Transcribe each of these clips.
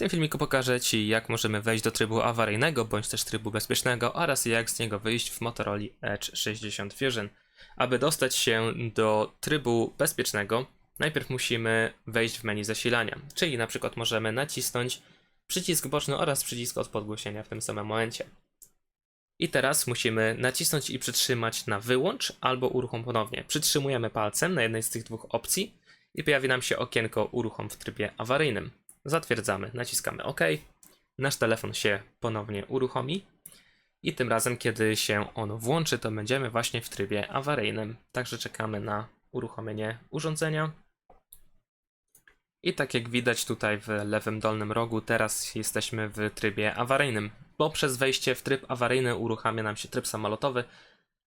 tym filmiku pokażę Ci, jak możemy wejść do trybu awaryjnego bądź też trybu bezpiecznego oraz jak z niego wyjść w Motorola Edge 60 Fusion. Aby dostać się do trybu bezpiecznego, najpierw musimy wejść w menu zasilania, czyli na przykład możemy nacisnąć przycisk boczny oraz przycisk od podgłośnienia w tym samym momencie. I teraz musimy nacisnąć i przytrzymać na wyłącz albo uruchom ponownie. Przytrzymujemy palcem na jednej z tych dwóch opcji i pojawi nam się okienko uruchom w trybie awaryjnym. Zatwierdzamy, naciskamy OK. Nasz telefon się ponownie uruchomi. I tym razem, kiedy się on włączy, to będziemy właśnie w trybie awaryjnym. Także czekamy na uruchomienie urządzenia. I tak jak widać tutaj w lewym dolnym rogu, teraz jesteśmy w trybie awaryjnym. Poprzez wejście w tryb awaryjny uruchamia nam się tryb samolotowy.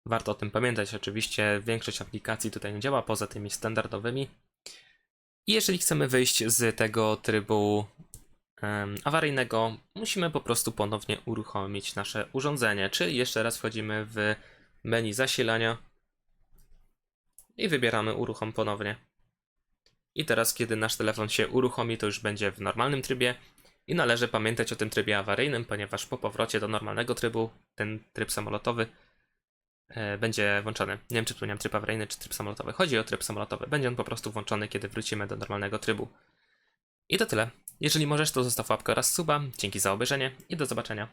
Warto o tym pamiętać, oczywiście większość aplikacji tutaj nie działa, poza tymi standardowymi. I jeżeli chcemy wyjść z tego trybu awaryjnego, musimy po prostu ponownie uruchomić nasze urządzenie, czyli jeszcze raz wchodzimy w menu zasilania i wybieramy uruchom ponownie. I teraz, kiedy nasz telefon się uruchomi, to już będzie w normalnym trybie i należy pamiętać o tym trybie awaryjnym, ponieważ po powrocie do normalnego trybu, ten tryb samolotowy będzie włączony. Nie wiem, czy wspomniałem tryb awaryjny, czy tryb samolotowy. Chodzi o tryb samolotowy. Będzie on po prostu włączony, kiedy wrócimy do normalnego trybu. I to tyle. Jeżeli możesz, to zostaw łapkę oraz suba. Dzięki za obejrzenie i do zobaczenia.